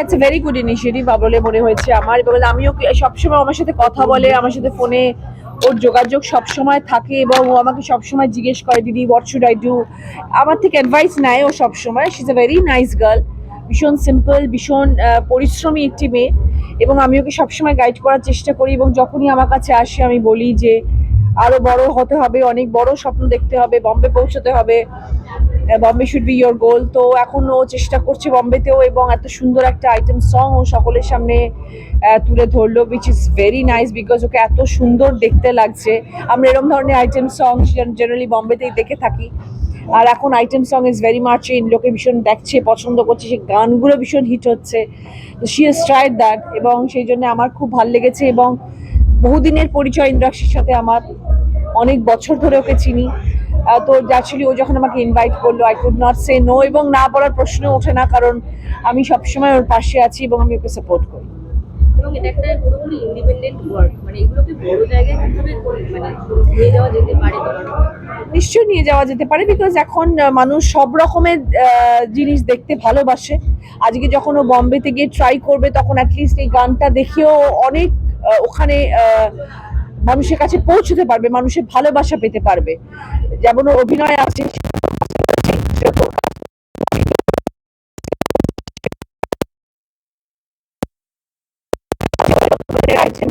It's very good initiative বলে মনে হয়েছে আমার। এবং আমিও সবসময় আমার সাথে কথা বলে, আমার সাথে ফোনে ওর যোগাযোগ সবসময় থাকে এবং ও আমাকে সবসময় জিজ্ঞেস করে, দিদি হোয়াট শুড আই ডু আমার থেকে অ্যাডভাইস নেয় ও সবসময়। She is a very nice girl ভীষণ সিম্পল ভীষণ পরিশ্রমী একটি মেয়ে এবং আমি ওকে সবসময় গাইড করার চেষ্টা করি এবং যখনই আমার কাছে আসে, আমি বলি যে আরও বড় হতে হবে, অনেক বড় স্বপ্ন দেখতে হবে, বম্বে পৌঁছতে হবে। Bombay should be your goal তো এখন ও চেষ্টা করছে বম্বেতেও এবং এত সুন্দর একটা আইটেম সং ও সকলের সামনে তুলে ধরলো which is very nice because okay এত সুন্দর দেখতে লাগছে। আমরা এরকম ধরনের আইটেম সং জেনারেলি বম্বেতেই দেখে থাকি। আর এখন item song is very much in লোকে ভীষণ দেখছে, পছন্দ করছে সে গানগুলো ভীষণ হিট হচ্ছে। তো শি ইজ ট্রাইড দ্যাট এবং সেই জন্য আমার খুব ভালো লেগেছে এবং বহুদিনের পরিচয় ইন্দ্রাক্ষীর সাথে আমার অনেক বছর ধরে ওকে চিনি। তো অ্যাকচুয়ালি ও যখন আমাকে ইনভাইট করল I could not say no এবং না বলার প্রশ্ন ওঠে না কারণ আমি সবসময় ওর পাশে আছি এবং আমি ওকে সাপোর্ট করি। এবং এটা একটা পুরোপুরি ইন্ডিপেন্ডেন্ট ওয়ার্ক মানে এগুলোকে বড় জায়গায় কীভাবে মানে নিয়ে যাওয়া যেতে পারে নিশ্চয়ই নিয়ে যাওয়া যেতে পারে বিকজ এখন মানুষ সব রকমের জিনিস দেখতে ভালোবাসে। আজকে যখন ও বম্বেতে গিয়ে ট্রাই করবে তখন অ্যাটলিস্ট এই গানটা দেখেও অনেক ওখানে আহ, মানুষের কাছে পৌঁছতে পারবে, মানুষের ভালোবাসা পেতে পারবে। যেমন অভিনয় আছে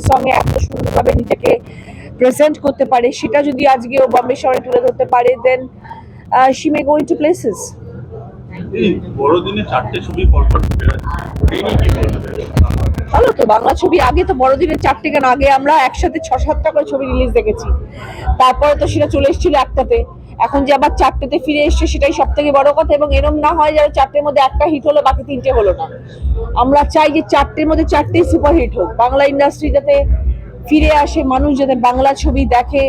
সঙ্গে এত সুন্দরভাবে নিজেকে প্রেজেন্ট করতে পারে। সেটা যদি আজকে ও বম্বে শহরে তুলে ধরতে পারে then she may go to places ভালো তো, বাংলা ছবি আগে তো বড়দিনের চারটে গান আগে আমরা একসাথে ছ সাতটা করে ছবি রিলিজ দেখেছি। তারপরে তো সেটা চলে এসেছিল একটাতে। এখন যে আবার চারটেতে ফিরে এসছে সেটাই সব থেকে বড় কথা এবং এরম না হয় যে চারটের মধ্যে একটা হিট হলো, বাকি তিনটে হলো না। আমরা চাই যে চারটের মধ্যে চারটেই সুপার হিট হোক। বাংলা ইন্ডাস্ট্রি যাতে ফিরে আসে, মানুষ যাতে বাংলা ছবি দেখে।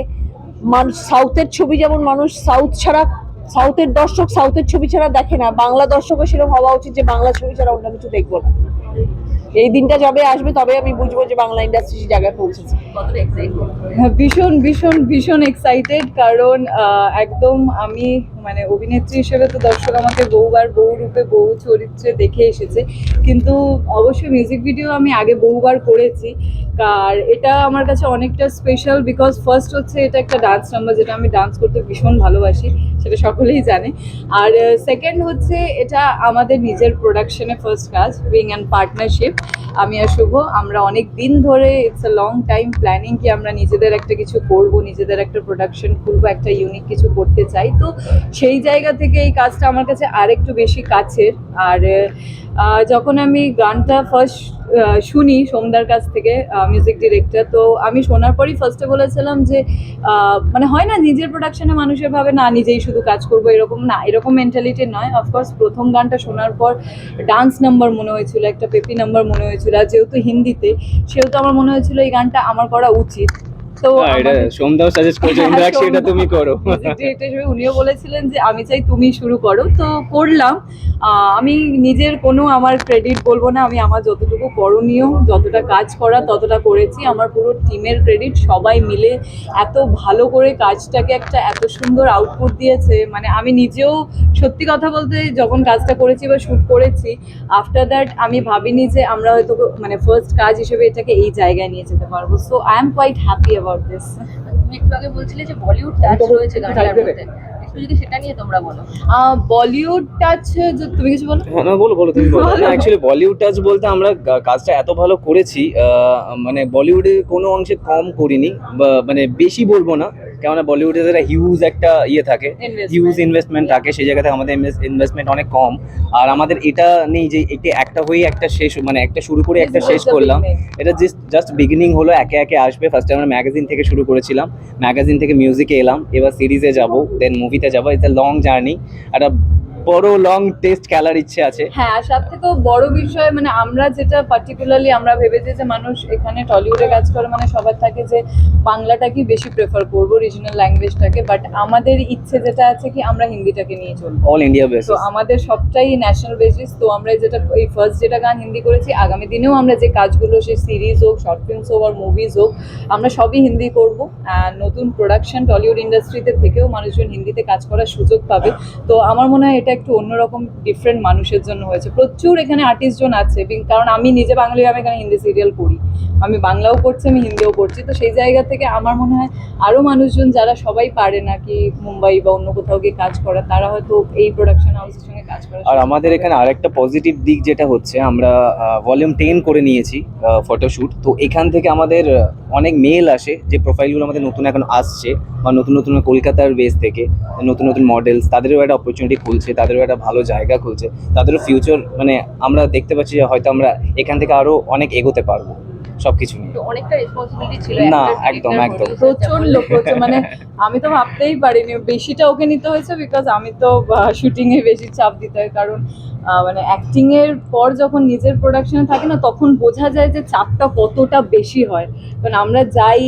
মানুষ সাউথের ছবি যেমন মানুষ সাউথ ছাড়া সাউথের দর্শক সাউথের ছবি ছাড়া দেখে না। বাংলা দর্শকও সেরকম হওয়া উচিত যে বাংলা ছবি ছাড়া অন্য কিছু দেখব না। এই দিনটা যবে আসবে তবে আমি বুঝব যে বাংলা ইন্ডাস্ট্রি জায়গায় পৌঁছেছে। হ্যাঁ, ভীষণ ভীষণ ভীষণ এক্সাইটেড কারণ আহ, একদম আমি মানে অভিনেত্রী হিসেবে তো দর্শক আমাকে বহুবার বহু রূপে, বহু চরিত্রে দেখে এসেছে। কিন্তু অবশ্যই মিউজিক ভিডিও আমি আগে বহুবার করেছি। আর এটা আমার কাছে অনেকটা স্পেশাল বিকজ ফার্স্ট হচ্ছে এটা একটা ডান্স নাম্বার যেটা আমি ডান্স করতে ভীষণ ভালোবাসি, সেটা সকলেই জানে। আর সেকেন্ড হচ্ছে এটা আমাদের নিজের প্রোডাকশনে ফার্স্ট কাজ বিং অ্যান্ড পার্টনারশিপ আমি আর শুভ, আমরা অনেক দিন ধরে it's a long time planning কি আমরা নিজেদের একটা কিছু করব, নিজেদের একটা প্রোডাকশন খুলবো, একটা ইউনিক কিছু করতে চাই। তো সেই জায়গা থেকে এই কাজটা আমার কাছে আরেকটু বেশি কাছের। আর যখন আমি গানটা ফার্স্ট শুনি সোমদার কাছ থেকে মিউজিক ডিরেক্টর তো আমি শোনার পরই ফার্স্টে বলেছিলাম যে মানে হয় না নিজের প্রোডাকশনে মানুষের ভাবে, না, নিজেই শুধু কাজ করব। এরকম না, এরকম মেন্টালিটি নয়। অফকোর্স প্রথম গানটা শোনার পর ডান্স নাম্বার মনে হয়েছিল, একটা পেপি নাম্বার মনে হয়েছিল। আর যেহেতু হিন্দিতে, সেহেতু আমার মনে হয়েছিল এই গানটা আমার করা উচিত। তো এটা সোমদাও সাজেস্ট করেছে হ্যাঁ, এটা তুমি করো। উনিও বলেছিলেন যে আমি চাই তুমি শুরু করো। তো করলাম। আমি নিজের কোনো আমার ক্রেডিট বলব না আমি আমার যতটুকু করণীয় যতটা কাজ করা ততটা করেছি। আমার পুরো টিমের ক্রেডিট সবাই মিলে এত ভালো করে কাজটাকে একটা এত সুন্দর আউটপুট দিয়েছে। মানে আমি নিজেও সত্যি কথা বলতে যখন কাজটা করেছি বা শ্যুট করেছি আফটার দ্যাট আমি ভাবিনি যে আমরা হয়তো মানে ফার্স্ট কাজ হিসেবে এটাকে এই জায়গায় নিয়ে যেতে পারব। So I am quite happy about this তুমি একটু আগে বলছিলে যে বলিউড টাচ রয়েছে গানটার মধ্যে। একটু যদি সেটা নিয়ে তোমরা বলো। বলিউড টাচ তুমি কিছু বলো? হ্যাঁ না, বলো বলো তুমি বলো। বলো। অ্যাকচুয়ালি বলিউড টাচ বলতে আমরা কাজটা এত ভালো করেছি আহ, মানে বলিউডে কোনো অংশে কম করিনি মানে বেশি বলব না। কেননা বলিউডে একটা হিউজ একটা ইয়ে থাকে হিউজ ইনভেস্টমেন্ট থাকে সেই জায়গাতে আমাদের ইনভেস্টমেন্ট অনেক কম। আর আমাদের এটা নেই যে একটি একটা হয়ে একটা শেষ মানে একটা শুরু করে একটা শেষ করলাম। এটা জাস্ট জাস্ট বিগিনিং হলো একে একে আসবে। ফার্স্টে আমরা ম্যাগাজিন থেকে শুরু করেছিলাম। ম্যাগাজিন থেকে মিউজিকে এলাম। এবার সিরিজে যাব দেন মুভিতে যাব। ইটস এ লং জার্নি একটা বড় লং টেস্ট খেলার ইচ্ছে আছে। হ্যাঁ আর সব থেকেও বড় বিষয় মানে আমরা যেটা পার্টিকুলারলি আমরা ভেবেছি যে মানুষ এখানে টলিউডে কাজ করে মানে সবার থাকে যে বাংলাটাকেই বেশি প্রেফার করব রিজনাল ল্যাঙ্গুয়েজটাকে বাট আমাদের ইচ্ছে যেটা আছে কি আমরা হিন্দিটাকে নিয়ে চলবো। অল ইন্ডিয়া তো আমাদের সবটাই ন্যাশনাল বেসিস তো আমরা যেটা এই ফার্স্ট যেটা গান হিন্দি করেছি আগামী দিনেও আমরা যে কাজগুলো সেই সিরিজ হোক শর্ট ফিল্মস হোক আর মুভিজ হোক আমরা সবই হিন্দি করব। নতুন প্রোডাকশন টলিউড ইন্ডাস্ট্রিতে থেকেও মানুষজন হিন্দিতে কাজ করার সুযোগ পাবে। তো আমার মনে হয় এটা জার্নিটা একটু অন্যরকম ডিফারেন্ট মানুষের জন্য হয়েছে। প্রচুর এখানে আর্টিস্টজন আছে কারণ আমি নিজে বাঙালি আমি এখানে হিন্দি সিরিয়াল করি আমি বাংলাও করছি আমি হিন্দিও করছি তো সেই জায়গা থেকে আমার মনে হয় আরও মানুষজন যারা সবাই পারে না কি মুম্বাই বা অন্য কোথাও গিয়ে কাজ করা তারা হয়তো এই প্রোডাকশন হাউসের সঙ্গে কাজ করে আর আমাদের এখানে আরেকটা পজিটিভ দিক যেটা হচ্ছে আমরা ভলিউম টেন করে নিয়েছি ফটোশ্যুট তো এখান থেকে আমাদের অনেক মেল আসে যে প্রোফাইলগুলো আমাদের নতুন এখন আসছে বা নতুন নতুন কলকাতার বেস থেকে নতুন নতুন মডেলস তাদেরও একটা অপরচুনিটি খুলছে। তাদেরও একটা ভালো জায়গা খুলছে। তাদেরও ফিউচার মানে আমরা দেখতে পাচ্ছি যে হয়তো আমরা এখান থেকে আরও অনেক এগোতে পারব সব কিছু নিয়ে অনেকটা রেসপন্সিবিলিটি ছিল না, একদম, একদম। প্রচণ্ড প্রচুর মানে আমি তো ভাবতেই পারিনি বেশিটা ওকে নিতে হয়েছে বিকজ আমি তো শুটিং এ বেশি চাপ দিতে হয়। কারণ আহ, মানে অ্যাক্টিং এর পর যখন নিজের প্রোডাকশনে থাকে না তখন বোঝা যায় যে চাপটা কতটা বেশি হয়। কারণ আমরা যাই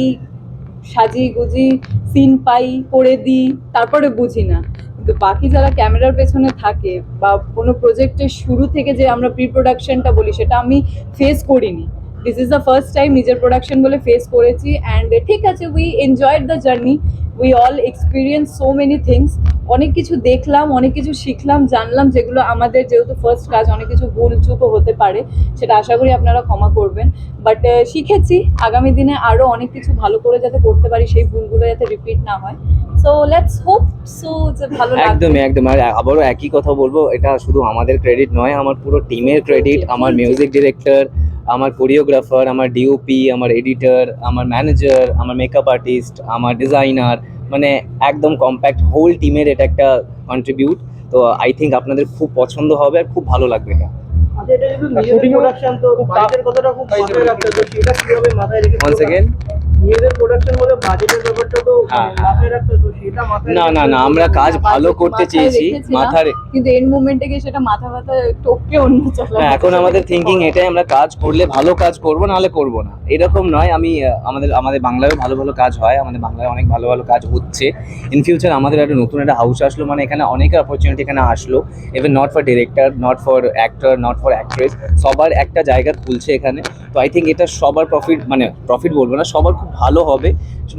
সাজি গুজি সিন পাই করে দিই তারপরে বুঝি না। কিন্তু বাকি যারা ক্যামেরার পেছনে থাকে বা কোনো প্রজেক্টের শুরু থেকে যে আমরা প্রি প্রোডাকশনটা বলি, সেটা আমি ফেস করিনি। This is the first time নিজের প্রোডাকশন বলে ফেস করেছি অ্যান্ড ঠিক আছে we enjoyed the journey we all experience so many things অনেক কিছু দেখলাম অনেক কিছু শিখলাম জানলাম যেগুলো আমাদের যেহেতু ফার্স্ট কাজ অনেক কিছু ভুল চুকও হতে পারে সেটা আশা করি আপনারা ক্ষমা করবেন। বাট শিখেছি। আগামী দিনে আরও অনেক কিছু ভালো করে যাতে করতে পারি সেই ভুলগুলো যাতে রিপিট না হয়। সো লেটস হোপ সো যে ভালো একদমই একদম আর আবারও একই কথা বলব এটা শুধু আমাদের ক্রেডিট নয় আমার পুরো টিমের ক্রেডিট আমার মিউজিক ডিরেক্টর আমার কোরিওগ্রাফার আমার ডিওপি আমার এডিটর আমার ম্যানেজার আমার মেকআপ আর্টিস্ট আমার ডিজাইনার মানে একদম কম্প্যাক্ট হোল টিমের এটা একটা কন্ট্রিবিউট তো আই থিঙ্ক আপনাদের খুব পছন্দ হবে আর খুব ভালো লাগবে এটা। আচ্ছা, এটা যেহেতু নিজেদের প্রোডাকশন তো বাজেটের কথাটা খুব মাথায় রাখতে হবে তো সেটা কীভাবে মাথায় রেখে ওয়ান সেকেন্ড নিজেদের প্রোডাকশন বলে বাজেটের ব্যাপারটা তো হ্যাঁ, মাথায় রাখতে হবে তো সেটা মাথায় না না না আমরা কাজ ভালো করতে চেয়েছি মাথার কিন্তু এন্ড মুভমেন্টে গিয়ে সেটা মাথা ব্যথা টপকে অন্য চলা এখন আমাদের থিঙ্কিং এটাই আমরা কাজ করলে ভালো কাজ করব নাহলে করব না। এরকম নয় আমি আমাদের আমাদের বাংলায়ও ভালো ভালো কাজ হয় আমাদের বাংলায় অনেক ভালো ভালো কাজ হচ্ছে। ইন ফিউচার আমাদের একটা নতুন একটা হাউস আসলো মানে এখানে অনেক অপরচুনিটি এখানে আসলো even not for director not for actor not for actress সবার একটা জায়গা খুলছে এখানে। তো আই থিঙ্ক এটা সবার প্রফিট মানে প্রফিট বলব না সবার খুব ভালো হবে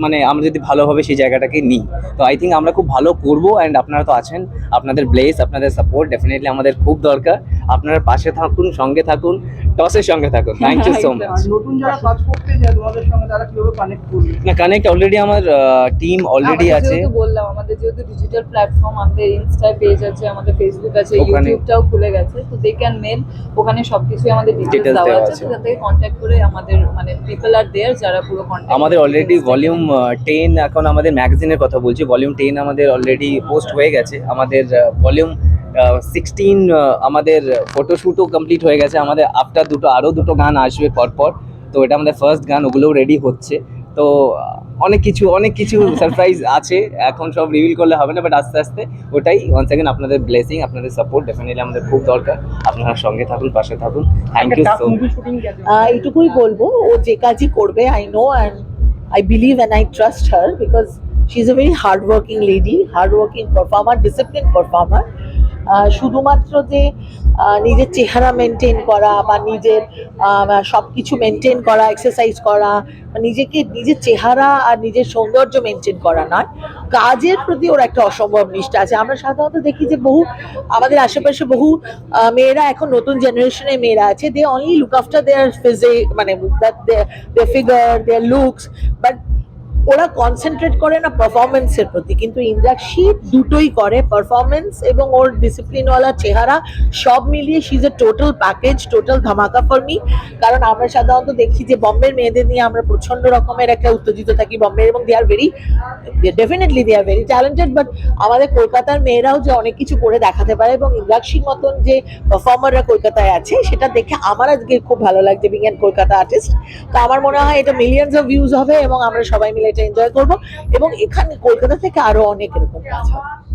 মানে আমরা যদি ভালোভাবে সেই জায়গাটাকে নিই। তো আই থিঙ্ক আমরা খুব ভালো করব অ্যান্ড আপনারা তো আছেন আপনাদের ব্লেস আপনাদের সাপোর্ট ডেফিনেটলি আমাদের খুব দরকার। আপনারা পাশে থাকুন সঙ্গে থাকুন টসের সঙ্গে থাকুন। থ্যাংক ইউ সো মাচ নতুন যারা কাজ করতে যায় তোমাদের সঙ্গে তারা কীভাবে কানেক্ট করবে? না কানেক্ট অলরেডি আমার টিম অলরেডি আছে। বললাম আমাদের যেহেতু ডিজিটাল প্ল্যাটফর্ম আমাদের ইনস্টা পেজ আছে আমাদের ফেসবুক আছে ইউটিউবটাও খুলে গেছে তো দে ক্যান মেল ওখানে সবকিছুই আমাদের Details দেওয়া আছে যাতে কন্ট্যাক্ট করে আমাদের মানে পিপল আর দেয়ার যারা পুরো কন্ট্যাক্ট আমাদের অলরেডি ভলিউম টেন এখন আমাদের ম্যাগাজিনের কথা বলছি। ভলিউম টেন আমাদের অলরেডি পোস্ট হয়ে গেছে। আমাদের ভলিউম সিক্সটিন আমাদের ফটোশ্যুটও কমপ্লিট হয়ে গেছে। আমাদের আফটার দুটো আরও দুটো গান আসবে পরপর। তো এটা আমাদের ফার্স্ট গান ওগুলোও রেডি হচ্ছে। তো অনেক কিছু অনেক কিছু সারপ্রাইজ আছে। এখন সব রিভিল করলে হবে না বাট আস্তে আস্তে ওটাই ওয়ান সেকেন্ড আপনাদের ব্লেসিং আপনাদের সাপোর্ট ডেফিনেটলি আমাদের খুব দরকার। আপনারা সঙ্গে থাকুন পাশে থাকুন। থ্যাংক ইউ সো এইটুকুই বলব। ও যে কাজই করবে I know and I believe and I trust her because she's a very hardworking lady, hardworking performer, disciplined performer. শুধুমাত্র যে নিজের চেহারা মেনটেন করা বা নিজের সব কিছু মেনটেন করা এক্সারসাইজ করা নিজেকে, নিজের চেহারা আর নিজের সৌন্দর্য মেনটেন করা নয়। কাজের প্রতি ওর একটা অসম্ভব নিষ্ঠা আছে। আমরা সাধারণত দেখি যে বহু, আমাদের আশেপাশে বহু মেয়েরা এখন নতুন জেনারেশনের মেয়েরা আছে। They only look after their physique মানে their figure their looks but ওরা কনসেন্ট্রেট করে না পারফরমেন্সের প্রতি। কিন্তু ইন্দ্রাক্ষী দুটোই করে পারফরমেন্স এবং ওর ডিসিপ্লিনওয়ালা চেহারা সব মিলিয়ে she is a total package total ধামাকা ফর মি কারণ আমরা সাধারণত দেখি যে বম্বের মেয়েদের নিয়ে আমরা প্রচণ্ড রকমের একটা উত্তেজিত থাকি বম্বের এবং they are very definitely they are very talented but আমাদের কলকাতার মেয়েরাও যে অনেক কিছু করে দেখাতে পারে এবং ইন্দ্রাক্ষীর মতন যে পারফর্মাররা কলকাতায় আছে, সেটা দেখে আমার আজকে খুব ভালো লাগছে বিং অ্যান্ড কলকাতা আর্টিস্ট তো আমার মনে হয় এটা মিলিয়ন্স অফ ভিউজ হবে এবং আমরা সবাই মিলে এটা এনজয় করব। এবং এখানে কলকাতা থেকে আরও অনেক এরকম কাজ হবে।